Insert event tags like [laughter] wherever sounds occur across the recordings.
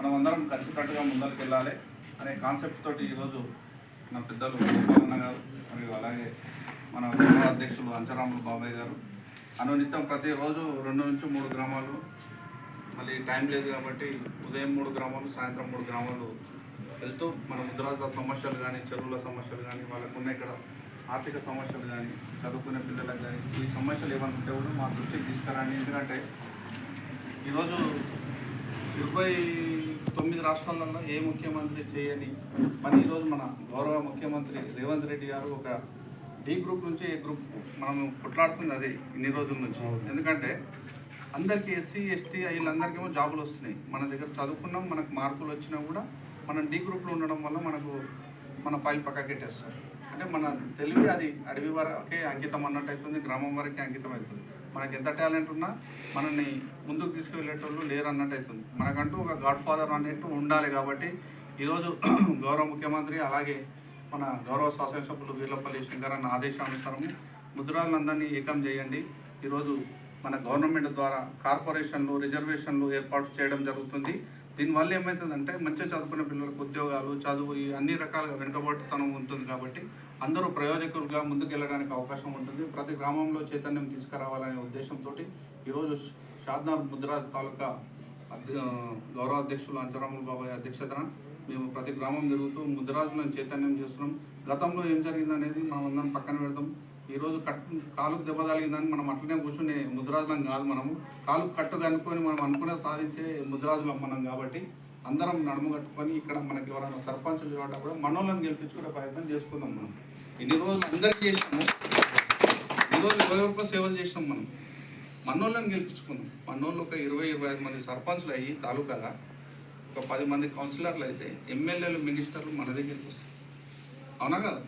మనం అందరం కలిసికట్టుగా ముందరికి వెళ్ళాలి అనే కాన్సెప్ట్ తోటి ఈరోజు మన పెద్దలు గోపాలన్న గారు మరియు అలాగే మన గౌరవ అధ్యక్షులు అంచరాములు బాబాయ్ గారు. అనునిత్యం ప్రతిరోజు రెండు నుంచి మూడు గ్రామాలు మళ్ళీ టైం లేదు కాబట్టి ఉదయం మూడు గ్రామాలు సాయంత్రం మూడు గ్రామాలు వెళ్తూ మన ముద్రాజుల సమస్యలు కానీ చెరువుల సమస్యలు కానీ వాళ్ళకు ఉన్న ఇక్కడ ఆర్థిక సమస్యలు కానీ చదువుకునే పిల్లలకు కానీ ఈ సమస్యలు ఏమైనా ఉంటే కూడా మా దృష్టికి తీసుకురండి. ఎందుకంటే ఈరోజు ఇరవై తొమ్మిది రాష్ట్రాలలో ఏ ముఖ్యమంత్రి చేయని మరి ఈరోజు మన గౌరవ ముఖ్యమంత్రి రేవంత్ రెడ్డి గారు ఒక డి గ్రూప్ నుంచి ఏ గ్రూప్ మనం కొట్లాడుతుంది అదే ఇన్ని రోజుల నుంచి. ఎందుకంటే అందరికీ ఎస్సీ ఎస్టీ వీళ్ళందరికేమో జాబులు వస్తున్నాయి. మన దగ్గర చదువుకున్నాం మనకు మార్కులు వచ్చినా కూడా మనం డి గ్రూప్లో ఉండడం వల్ల మనకు మన ఫైల్ పక్కకెట్టేస్తారు అంటే మన తెలివి అది అడవి వరకే అంకితం అన్నట్టు అవుతుంది గ్రామం వరకే అంకితం అవుతుంది. మనకి ఎంత టాలెంట్ ఉన్నా మనల్ని ముందుకు తీసుకువెళ్ళేటోళ్ళు లేరు అన్నట్టు అవుతుంది మనకంటూ ఒక గాడ్ ఫాదర్ అనేట్టు ఉండాలి కాబట్టి ఈరోజు [clears throat] గౌరవ ముఖ్యమంత్రి అలాగే మన గౌరవ శాసనసభ్యులు వీర్లపల్లి శంకరన్న ఆదేశానుసారము ముద్రాలందరినీ ఏకం చేయండి. ఈరోజు మన గవర్నమెంట్ ద్వారా కార్పొరేషన్లు రిజర్వేషన్లు ఏర్పాటు చేయడం జరుగుతుంది. దీనివల్ల ఏమవుతుందంటే మంచిగా చదువుకునే పిల్లలకు ఉద్యోగాలు చదువు అన్ని రకాలుగా వెనుకబడుతనం ఉంటుంది కాబట్టి అందరూ ప్రయోజకులుగా ముందుకెళ్ళడానికి అవకాశం ఉంటుంది. ప్రతి గ్రామంలో చైతన్యం తీసుకురావాలనే ఉద్దేశంతో ఈరోజు షాద్నార్ ముద్రాజ్ తాలూకా అధ్య- గౌరవ అధ్యక్షులు అంచరాములు బాబాయ్ అధ్యక్షతన మేము ప్రతి గ్రామం తిరుగుతూ ముద్రాజులను చైతన్యం చేస్తున్నాం. గతంలో ఏం జరిగిందనేది మనం అందరం పక్కన పెడతాం. ఈరోజు కట్టు కాలుకు దెబ్బ తగిలిందని మనం అట్లనే కూర్చునే ముద్రాజులం కాదు మనము. కాలు కట్టు కనుక్కొని మనం అనుకునే సాధించే ముద్రాజులం మనం కాబట్టి అందరం నడుము కట్టుకొని ఇక్కడ మనకి ఎవరైనా సర్పంచులు చూడటం కూడా మనోళ్ళని గెలిపించుకునే ప్రయత్నం చేసుకుందాం మనం. ఇన్ని రోజులు అందరికీ చేసినాము. ఈ రోజు ఎవరెవరికో సేవలు చేసినాం మనం? మనోళ్ళని గెలిపించుకుందాం. మనోళ్ళు ఒక ఇరవై ఇరవై ఐదు మంది సర్పంచ్లు అయ్యి తాలూకాగా ఒక పది మంది కౌన్సిలర్లు అయితే ఎమ్మెల్యేలు మినిస్టర్లు మన దగ్గరికి వస్తారు. అవునా కదా?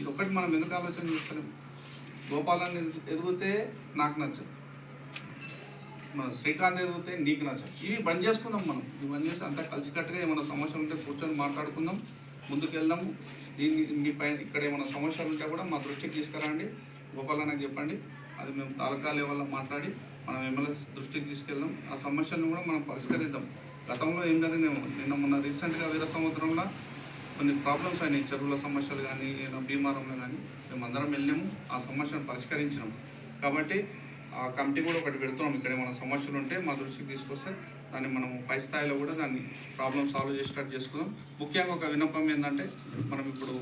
ఇది ఒకటి మనం ఎందుకు ఆలోచన చేస్తున్నాం గోపాలాన్ని ఎదిగితే నాకు నచ్చదు. మన శ్రీకాంత్ ఎదిగితే నీకు నచ్చదు. ఇవి బంద్ చేసుకుందాం మనం. ఇవి బంద్ చేసి అంతా కలిసికట్టుగా ఏమైనా సమస్యలు ఉంటే కూర్చొని మాట్లాడుకుందాం. ముందుకు వెళ్దాము. దీన్ని మీ పైన ఇక్కడ ఏమైనా సమస్యలు ఉంటే కూడా మా దృష్టికి తీసుకురండి. గోపాలన్నకి చెప్పండి. అది మేము తాలూకా లెవెల్లో మాట్లాడి మనం ఎమ్మెల్యే దృష్టికి తీసుకెళ్దాం. ఆ సమస్యలను కూడా మనం పరిష్కరిద్దాం. గతంలో ఏం జరిగిందేమో? నిన్న మొన్న రీసెంట్గా వీర సముద్రంలో కొన్ని ప్రాబ్లమ్స్ అయినాయి. చెరువుల సమస్యలు కానీ భీమారంలో కానీ మేము అందరం వెళ్ళాము. ఆ సమస్యను పరిష్కరించినాం. కాబట్టి ఆ కమిటీ కూడా ఒకటి పెడుతున్నాం. ఇక్కడ ఏమైనా సమస్యలు ఉంటే మా దృష్టికి తీసుకొస్తే దాన్ని మనం పై స్థాయిలో కూడా దాన్ని ప్రాబ్లమ్ సాల్వ్ చేసేటట్టు చేసుకుందాం. ముఖ్యంగా ఒక విన్నపం ఏంటంటే మనం ఇప్పుడు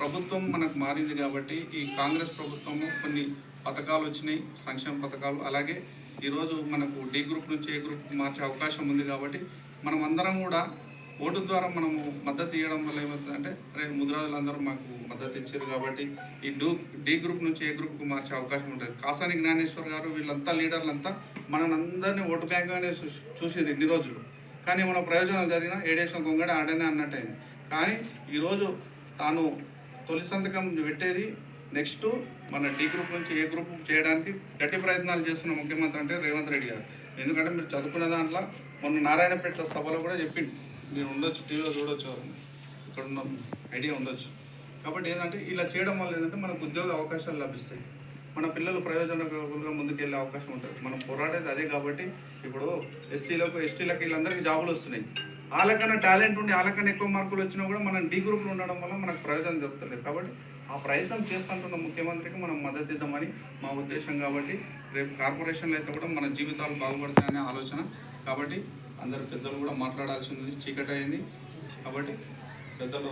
ప్రభుత్వం మనకు మారింది కాబట్టి ఈ కాంగ్రెస్ ప్రభుత్వము కొన్ని పథకాలు వచ్చినాయి. సంక్షేమ పథకాలు. అలాగే ఈరోజు మనకు డి గ్రూప్ నుంచి ఏ గ్రూప్ మార్చే అవకాశం ఉంది కాబట్టి మనం అందరం కూడా ఓటు ద్వారా మనము మద్దతు ఇవ్వడం వల్ల ఏమవుతుందంటే రేపు ముద్రాజులందరూ మాకు మద్దతు ఇచ్చారు కాబట్టి ఈ డూ డి గ్రూప్ నుంచి ఏ గ్రూప్కు మార్చే అవకాశం ఉంటుంది. కాసాని జ్ఞానేశ్వర్ గారు వీళ్ళంతా లీడర్లంతా మనల్ని అందరినీ ఓటు బ్యాంక్గానే చూ- చూసేది ఇన్ని రోజులు. కానీ మన ప్రయోజనాలు జరిగిన ఏడేసిన గొంగడ ఆడనే అన్నట్టయింది. కానీ ఈరోజు తాను తొలి సంతకం పెట్టేది నెక్స్ట్ మన డి గ్రూప్ నుంచి ఏ గ్రూప్ చేయడానికి గట్టి ప్రయత్నాలు చేస్తున్న ముఖ్యమంత్రి అంటే రేవంత్ రెడ్డి గారు. ఎందుకంటే మీరు చదువుకున్న దాంట్లో మొన్న నారాయణపేట సభలో కూడా చెప్పింది మీరు ఉండొచ్చు టీవీలో చూడొచ్చు ఎవరైనా. ఇక్కడ ఉన్న ఐడియా ఉండొచ్చు. కాబట్టి ఏంటంటే ఇలా చేయడం వల్ల ఏంటంటే మనకు ఉద్యోగ అవకాశాలు లభిస్తాయి. మన పిల్లలు ప్రయోజనకులుగా ముందుకెళ్ళే అవకాశం ఉంటుంది. మనం పోరాడేది అదే కాబట్టి ఇప్పుడు ఎస్సీలకు ఎస్టీలకు వీళ్ళందరికీ జాబులు వస్తున్నాయి. వాళ్ళకన్నా టాలెంట్ ఉండి వాళ్ళకన్నా ఎక్కువ మార్కులు వచ్చినా కూడా మనం డీ గ్రూప్లో ఉండడం వల్ల మనకు ప్రయోజనం దొరుకుతలేదు. కాబట్టి ఆ ప్రయత్నం చేస్తుంటున్న ముఖ్యమంత్రికి మనం మద్దతు ఇద్దామని మా ఉద్దేశం కాబట్టి రేపు కార్పొరేషన్లో అయితే కూడా మన జీవితాలు బాగుపడతాయనే ఆలోచన. కాబట్టి అందరు పెద్దలు కూడా మాట్లాడాల్సి ఉంది. చీకటి అయింది. కాబట్టి పెద్దలు